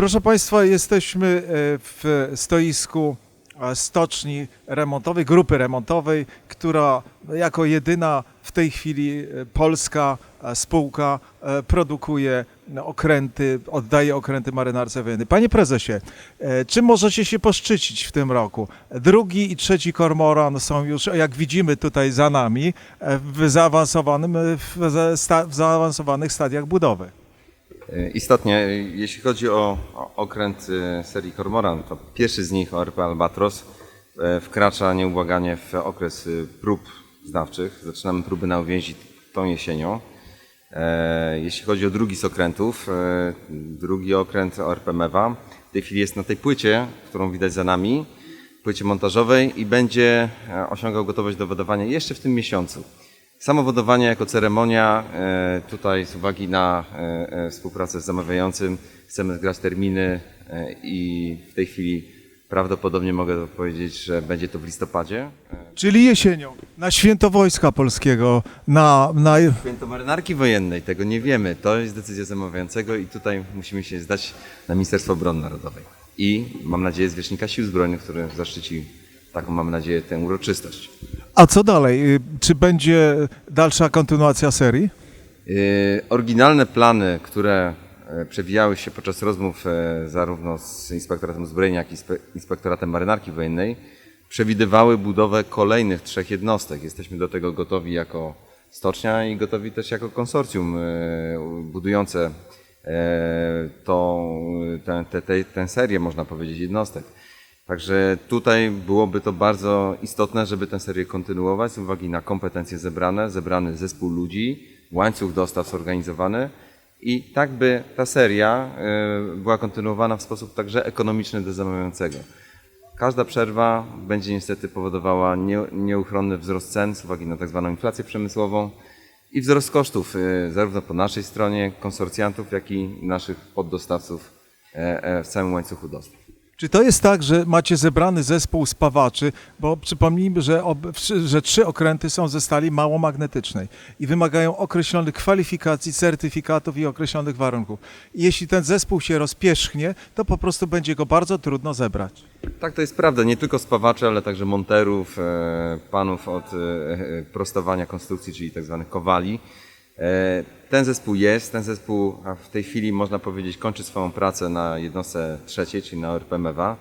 Proszę Państwa, jesteśmy e, w stoisku e, stoczni remontowej, grupy remontowej, która jako jedyna w tej chwili e, polska spółka produkuje no, okręty, oddaje okręty marynarce wojennej. Panie prezesie, czym możecie się poszczycić w tym roku? Drugi i trzeci kormoran są już, jak widzimy tutaj za nami, w zaawansowanym, w zaawansowanych stadiach budowy. E, Istotnie, e, jeśli chodzi o okręt e, serii Cormoran, to pierwszy z nich, ORP Albatros, wkracza nieubłaganie w okres prób zdawczych. Zaczynamy próby na uwięzi tą jesienią. Jeśli chodzi o drugi z okrętów, drugi okręt ORP Mewa, w tej chwili jest na tej płycie, którą widać za nami, płycie montażowej i będzie osiągał gotowość do wodowania jeszcze w tym miesiącu. Samo wodowanie jako ceremonia, e, tutaj z uwagi na e, e, współpracę z zamawiającym chcemy zgrać terminy i w tej chwili prawdopodobnie mogę powiedzieć, że będzie to w listopadzie. Czyli jesienią, na święto Wojska Polskiego, na, na, Święto marynarki wojennej, tego nie wiemy. To jest decyzja zamawiającego i tutaj musimy się zdać na Ministerstwo Obrony Narodowej. I mam nadzieję zwierzchnika Sił Zbrojnych, który zaszczyci taką, mam nadzieję, tę uroczystość. a co dalej? Y, Czy będzie dalsza kontynuacja serii? Yy, Oryginalne plany, które e, przewijały się podczas rozmów e, zarówno z Inspektoratem Uzbrojenia, jak i spe- Inspektoratem Marynarki Wojennej, przewidywały budowę kolejnych trzech jednostek. Jesteśmy do tego gotowi jako stocznia i gotowi też jako konsorcjum e, budujące tą, tę, tę, tę, tę serię, można powiedzieć, jednostek. Także tutaj byłoby to bardzo istotne, żeby tę serię kontynuować z uwagi na kompetencje zebrane, zebrany zespół ludzi, łańcuch dostaw zorganizowany i tak by ta seria y, była kontynuowana w sposób także ekonomiczny dla zamawiającego. Każda przerwa będzie niestety powodowała nie, nieuchronny wzrost cen z uwagi na tak zwaną inflację przemysłową i wzrost kosztów y, zarówno po naszej stronie konsorcjantów, jak i naszych poddostawców e, e, w całym łańcuchu dostaw. Czy to jest tak, że macie zebrany zespół spawaczy, bo przypomnijmy, że, ob, że trzy okręty są ze stali małomagnetycznej i wymagają określonych kwalifikacji, certyfikatów i określonych warunków. Jeśli ten zespół się rozpierzchnie, to po prostu będzie go bardzo trudno zebrać. Tak, to jest prawda. Nie tylko spawaczy, ale także monterów, e, panów od e, e, prostowania konstrukcji, czyli tak zwanych kowali. E, Ten zespół jest, ten zespół w tej chwili można powiedzieć kończy swoją pracę na jednostce trzeciej, czyli na ORP Mewa.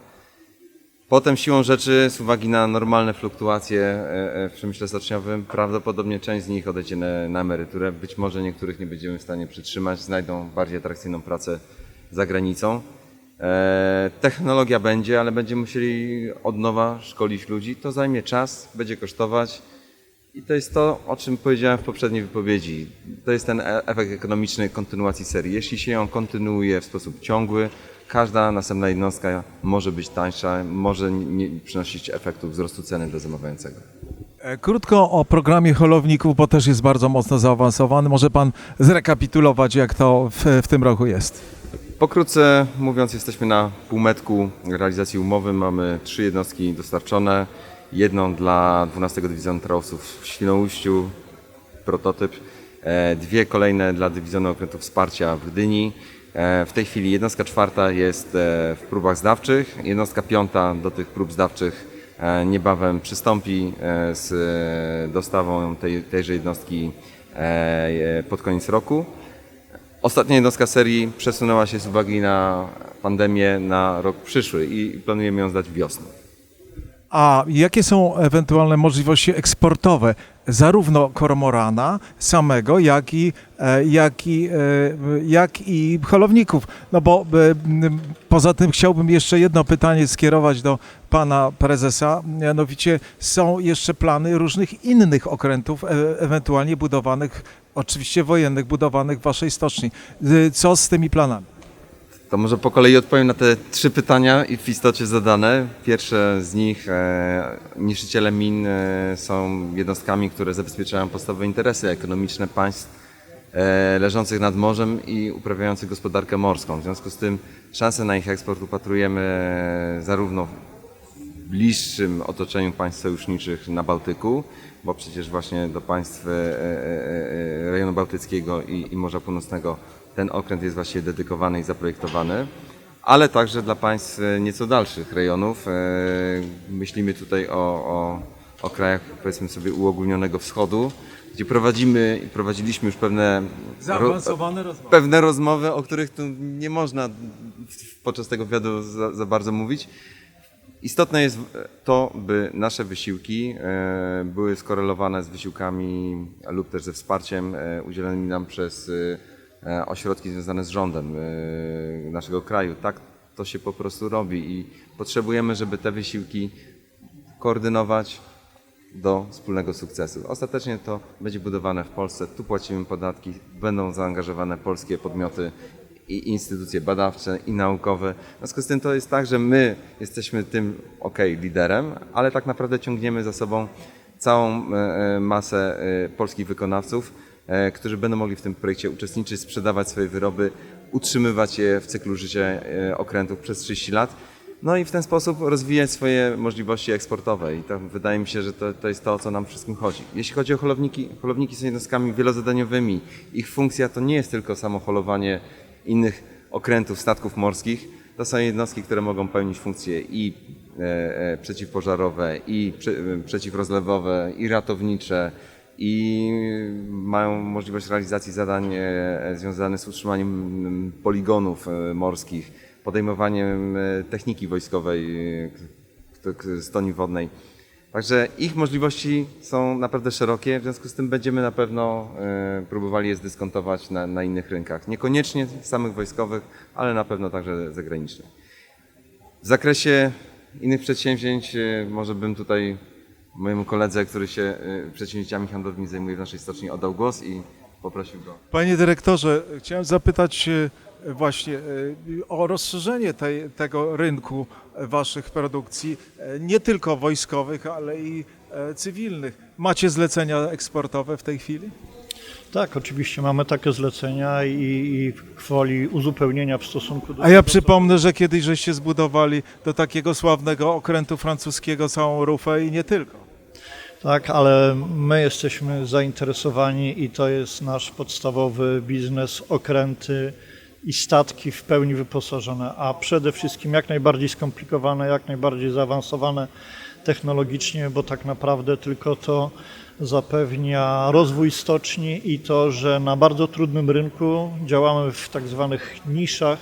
Potem siłą rzeczy, z uwagi na normalne fluktuacje e, e, w przemyśle stoczniowym, prawdopodobnie część z nich odejdzie na, na emeryturę. Być może niektórych nie będziemy w stanie przytrzymać, znajdą bardziej atrakcyjną pracę za granicą. Technologia będzie, ale będziemy musieli od nowa szkolić ludzi. To zajmie czas, będzie kosztować. I to jest to, o czym powiedziałem w poprzedniej wypowiedzi. To jest ten e- efekt ekonomiczny kontynuacji serii. Jeśli się ją kontynuuje w sposób ciągły, każda następna jednostka może być tańsza, może nie przynosić efektu wzrostu ceny dla zamawiającego. E, Krótko o programie holowników, bo też jest bardzo mocno zaawansowany. Może pan zrekapitulować, jak to w, w tym roku jest? Pokrótce mówiąc, jesteśmy na półmetku realizacji umowy. Mamy trzy jednostki dostarczone. Jedną dla 12 Dywizjonu Trausów w Świnoujściu, prototyp. E, Dwie kolejne dla Dywizjonu Okrętów Wsparcia w Gdyni. E, W tej chwili jednostka czwarta jest e, w próbach zdawczych. Jednostka piąta do tych prób zdawczych niebawem przystąpi z dostawą tej, tejże jednostki pod koniec roku. Ostatnia jednostka serii przesunęła się z uwagi na pandemię na rok przyszły i planujemy ją zdać wiosną. A jakie są ewentualne możliwości eksportowe zarówno kormorana samego, jak i, e, jak i, e, jak i holowników? No bo e, poza tym chciałbym jeszcze jedno pytanie skierować do pana prezesa. Mianowicie są jeszcze plany różnych innych okrętów, ewentualnie budowanych, oczywiście wojennych, budowanych w waszej stoczni. Co z tymi planami? To może po kolei odpowiem na te trzy pytania i w istocie zadane. Pierwsze z nich, e, niszczyciele min e, są jednostkami, które zabezpieczają podstawowe interesy ekonomiczne państw e, leżących nad morzem i uprawiających gospodarkę morską. W związku z tym szanse na ich eksport upatrujemy zarówno w bliższym otoczeniu państw sojuszniczych na Bałtyku, bo przecież właśnie do państw rejonu bałtyckiego i Morza Północnego ten okręt jest właściwie dedykowany i zaprojektowany. ale także dla państw e, nieco dalszych rejonów. E, Myślimy tutaj o, o, o krajach, powiedzmy sobie, uogólnionego wschodu, gdzie prowadzimy i prowadziliśmy już pewne Zaawansowane rozmowy. pewne rozmowy, o których tu nie można podczas tego wywiadu za, za bardzo mówić. Istotne jest to, by nasze wysiłki e, były skorelowane z wysiłkami lub też ze wsparciem udzielonymi nam przez ośrodki związane z rządem e, naszego kraju. Tak to się po prostu robi i potrzebujemy, żeby te wysiłki koordynować do wspólnego sukcesu. Ostatecznie to będzie budowane w Polsce, tu płacimy podatki, będą zaangażowane polskie podmioty i instytucje badawcze i naukowe. W związku z tym to jest tak, że my jesteśmy tym, ok, liderem, ale tak naprawdę ciągniemy za sobą całą e, e, masę e, polskich wykonawców, e, którzy będą mogli w tym projekcie uczestniczyć, sprzedawać swoje wyroby, utrzymywać je w cyklu życia e, okrętów przez 30 lat. No i w ten sposób rozwijać swoje możliwości eksportowe i to wydaje mi się, że to, to jest to, o co nam wszystkim chodzi. Jeśli chodzi o holowniki, holowniki są jednostkami wielozadaniowymi. Ich funkcja to nie jest tylko samo holowanie innych okrętów, statków morskich. To są jednostki, które mogą pełnić funkcje i e, e, przeciwpożarowe, i prze, e, przeciwrozlewowe, i ratownicze, i mają możliwość realizacji zadań e, związanych z utrzymaniem poligonów e, morskich, podejmowaniem e, techniki wojskowej e, k- k- z toni wodnej. Także ich możliwości są naprawdę szerokie, w związku z tym będziemy na pewno próbowali je zdyskontować na, na innych rynkach. Niekoniecznie samych wojskowych, ale na pewno także zagranicznych. W zakresie innych przedsięwzięć może bym tutaj mojemu koledze, który się e, przedsięwzięciami handlowymi zajmuje w naszej stoczni, oddał głos i poprosił go. Panie dyrektorze, chciałem zapytać e, właśnie e, o rozszerzenie tej, tego rynku waszych produkcji, nie tylko wojskowych, ale i cywilnych. Macie zlecenia eksportowe w tej chwili? Tak, oczywiście mamy takie zlecenia i, i kwoli uzupełnienia w stosunku do A ja tego, przypomnę, że kiedyś żeście zbudowali do takiego sławnego okrętu francuskiego całą rufę i nie tylko. Tak, ale my jesteśmy zainteresowani i to jest nasz podstawowy biznes, okręty i statki w pełni wyposażone, a przede wszystkim jak najbardziej skomplikowane, jak najbardziej zaawansowane technologicznie, bo tak naprawdę tylko to zapewnia rozwój stoczni i to, że na bardzo trudnym rynku działamy w tak zwanych niszach,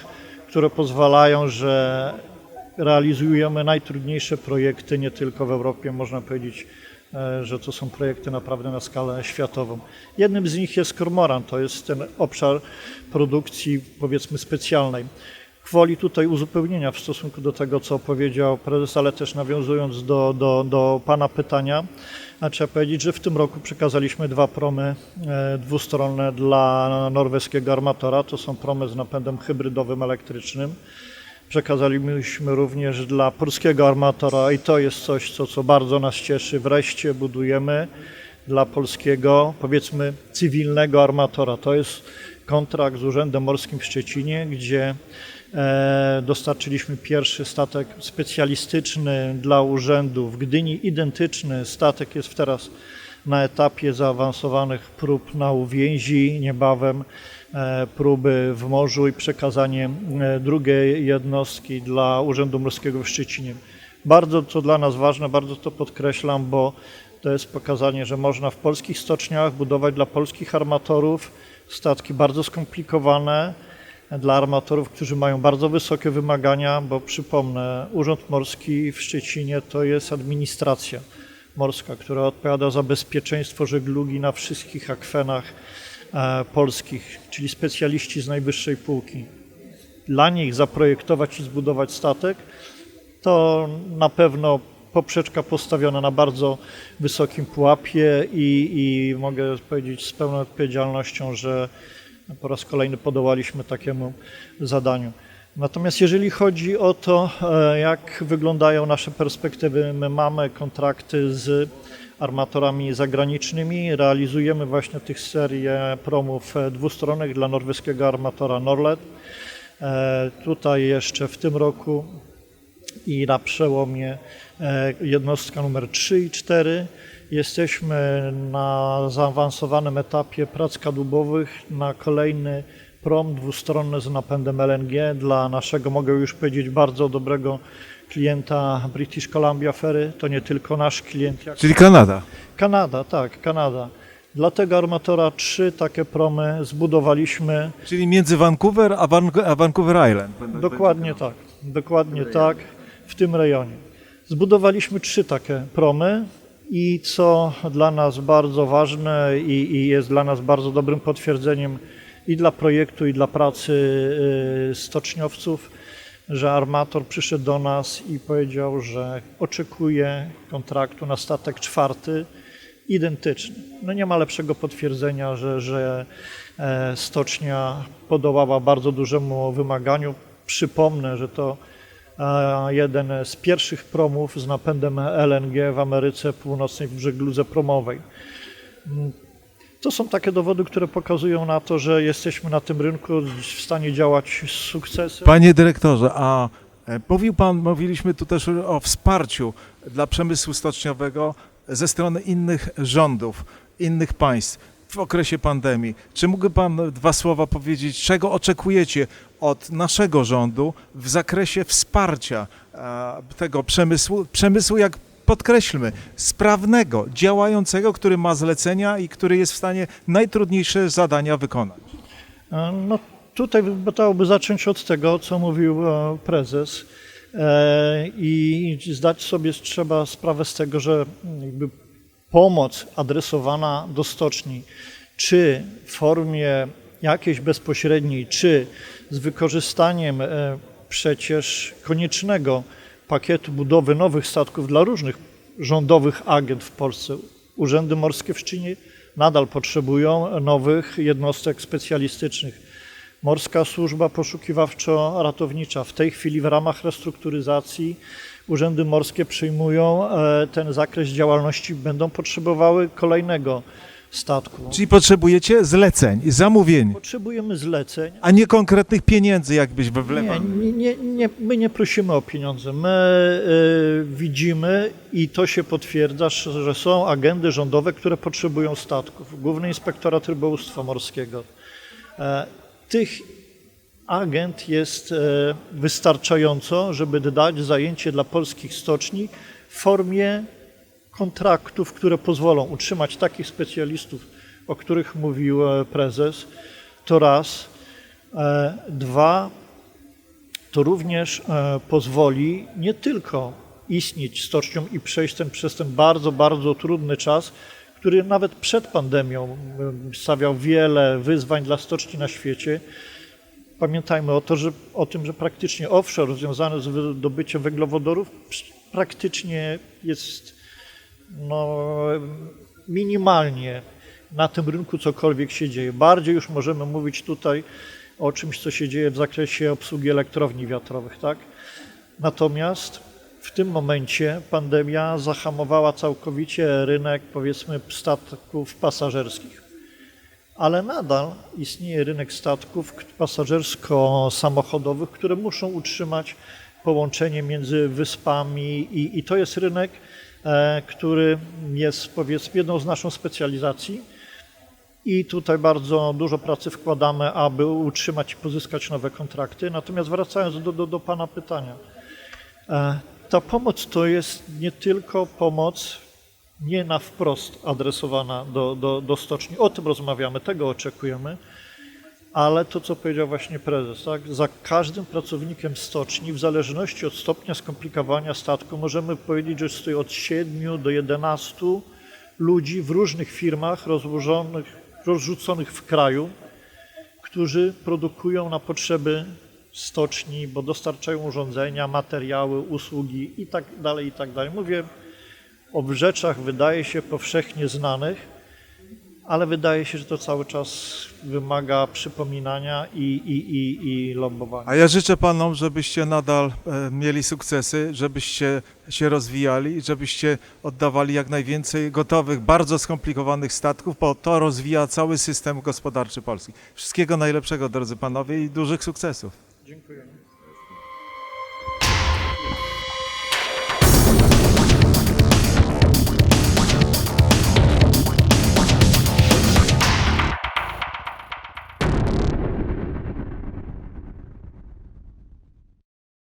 które pozwalają, że realizujemy najtrudniejsze projekty nie tylko w Europie, można powiedzieć, e, że to są projekty naprawdę na skalę światową. Jednym z nich jest Kormoran, to jest ten obszar produkcji powiedzmy specjalnej. Kwoli tutaj uzupełnienia w stosunku do tego, co powiedział prezes, ale też nawiązując do, do, do Pana pytania, a trzeba powiedzieć, że w tym roku przekazaliśmy dwa promy e, dwustronne dla norweskiego armatora. To są promy z napędem hybrydowym elektrycznym. Przekazaliśmy również dla polskiego armatora i to jest coś, co, co bardzo nas cieszy. Wreszcie budujemy dla polskiego, powiedzmy, cywilnego armatora. To jest kontrakt z Urzędem Morskim w Szczecinie, gdzie dostarczyliśmy pierwszy statek specjalistyczny dla urzędu w Gdyni. Identyczny statek jest teraz na etapie zaawansowanych prób na uwięzi, niebawem e, próby w morzu i przekazanie e, drugiej jednostki dla Urzędu Morskiego w Szczecinie. Bardzo to dla nas ważne, bardzo to podkreślam, bo to jest pokazanie, że można w polskich stoczniach budować dla polskich armatorów statki bardzo skomplikowane, dla armatorów, którzy mają bardzo wysokie wymagania, bo przypomnę, Urząd Morski w Szczecinie to jest administracja morska, która odpowiada za bezpieczeństwo żeglugi na wszystkich akwenach e, polskich, czyli specjaliści z najwyższej półki. Dla nich zaprojektować i zbudować statek to na pewno poprzeczka postawiona na bardzo wysokim pułapie i, i mogę powiedzieć z pełną odpowiedzialnością, że po raz kolejny podołaliśmy takiemu zadaniu. Natomiast jeżeli chodzi o to, e, jak wyglądają nasze perspektywy, my mamy kontrakty z armatorami zagranicznymi, realizujemy właśnie tych serię promów e, dwustronnych dla norweskiego armatora Norlet. E, Tutaj jeszcze w tym roku i na przełomie e, jednostka numer 3 i 4 jesteśmy na zaawansowanym etapie prac kadłubowych na kolejny prom dwustronny z napędem LNG dla naszego, mogę już powiedzieć, bardzo dobrego klienta British Columbia Ferry. To nie tylko nasz klient, jak Czyli Kanada. Kanada, tak, Kanada. Dla tego armatora trzy takie promy zbudowaliśmy. Czyli między Vancouver a, Van a Vancouver Island. Dokładnie tak, dokładnie tak, w tym rejonie. Zbudowaliśmy trzy takie promy i co dla nas bardzo ważne i, i jest dla nas bardzo dobrym potwierdzeniem i dla projektu, i dla pracy y, stoczniowców, że armator przyszedł do nas i powiedział, że oczekuje kontraktu na statek czwarty identyczny. No nie ma lepszego potwierdzenia, że, że e, stocznia podołała bardzo dużemu wymaganiu. Przypomnę, że to jeden z pierwszych promów z napędem LNG w Ameryce Północnej w żegludze promowej. To są takie dowody, które pokazują na to, że jesteśmy na tym rynku w stanie działać z sukcesem. Panie dyrektorze, a e, mówił pan, mówiliśmy tu też o wsparciu dla przemysłu stoczniowego ze strony innych rządów, innych państw w okresie pandemii. Czy mógłby pan dwa słowa powiedzieć, czego oczekujecie od naszego rządu w zakresie wsparcia e, tego przemysłu, przemysłu jak podkreślmy, sprawnego, działającego, który ma zlecenia i który jest w stanie najtrudniejsze zadania wykonać? E, No tutaj wypadałoby zacząć od tego, co mówił e, prezes i zdać sobie trzeba sprawę z tego, że jakby pomoc adresowana do stoczni, czy w formie jakiejś bezpośredniej, czy z wykorzystaniem e, przecież koniecznego pakietu budowy nowych statków dla różnych rządowych agent w Polsce. Urzędy morskie w Szczynie nadal potrzebują nowych jednostek specjalistycznych. Morska Służba Poszukiwawczo-Ratownicza w tej chwili w ramach restrukturyzacji urzędy morskie przyjmują e, ten zakres działalności, będą potrzebowały kolejnego statku. Czyli potrzebujecie zleceń, zamówień, Potrzebujemy zleceń, a nie konkretnych pieniędzy, jakbyś we wlewał. nie, nie, nie, my nie prosimy o pieniądze. My y, widzimy i to się potwierdza, że że są agendy rządowe, które potrzebują statków. Główny Inspektorat Rybołówstwa Morskiego. E, tych agent jest e, wystarczająco, żeby dać zajęcie dla polskich stoczni w formie kontraktów, które pozwolą utrzymać takich specjalistów, o których mówił e, prezes. To raz. E, Dwa, to również pozwoli nie tylko istnieć stoczniom i przejść ten, przez ten bardzo, bardzo trudny czas, który nawet przed pandemią stawiał wiele wyzwań dla stoczni na świecie. Pamiętajmy o, to, że, o tym, że praktycznie offshore związany z wydobyciem węglowodorów praktycznie jest no, minimalnie na tym rynku cokolwiek się dzieje. Bardziej już możemy mówić tutaj o czymś, co się dzieje w zakresie obsługi elektrowni wiatrowych, tak? Natomiast w tym momencie pandemia zahamowała całkowicie rynek, powiedzmy, statków pasażerskich. Ale nadal istnieje rynek statków pasażersko-samochodowych, które muszą utrzymać połączenie między wyspami i, i to jest rynek, e, który jest powiedzmy jedną z naszą specjalizacji. I tutaj bardzo dużo pracy wkładamy, aby utrzymać i pozyskać nowe kontrakty. Natomiast wracając do, do, do Pana pytania, e, ta pomoc to jest nie tylko pomoc nie na wprost adresowana do, do, do stoczni. O tym rozmawiamy, tego oczekujemy, ale to, co powiedział właśnie prezes, tak? za każdym pracownikiem stoczni, w zależności od stopnia skomplikowania statku, możemy powiedzieć, że stoi od 7 do 11 ludzi w różnych firmach rozłożonych, rozrzuconych w kraju, którzy produkują na potrzeby stoczni, bo dostarczają urządzenia, materiały, usługi i tak dalej, i tak dalej. Mówię o rzeczach, wydaje się, powszechnie znanych, ale wydaje się, że to cały czas wymaga przypominania i, i, i, i lobbowania. A ja życzę panom, żebyście nadal e, mieli sukcesy, żebyście się rozwijali, żebyście oddawali jak najwięcej gotowych, bardzo skomplikowanych statków, bo to rozwija cały system gospodarczy Polski. Wszystkiego najlepszego, drodzy panowie, i dużych sukcesów. Dziękuję.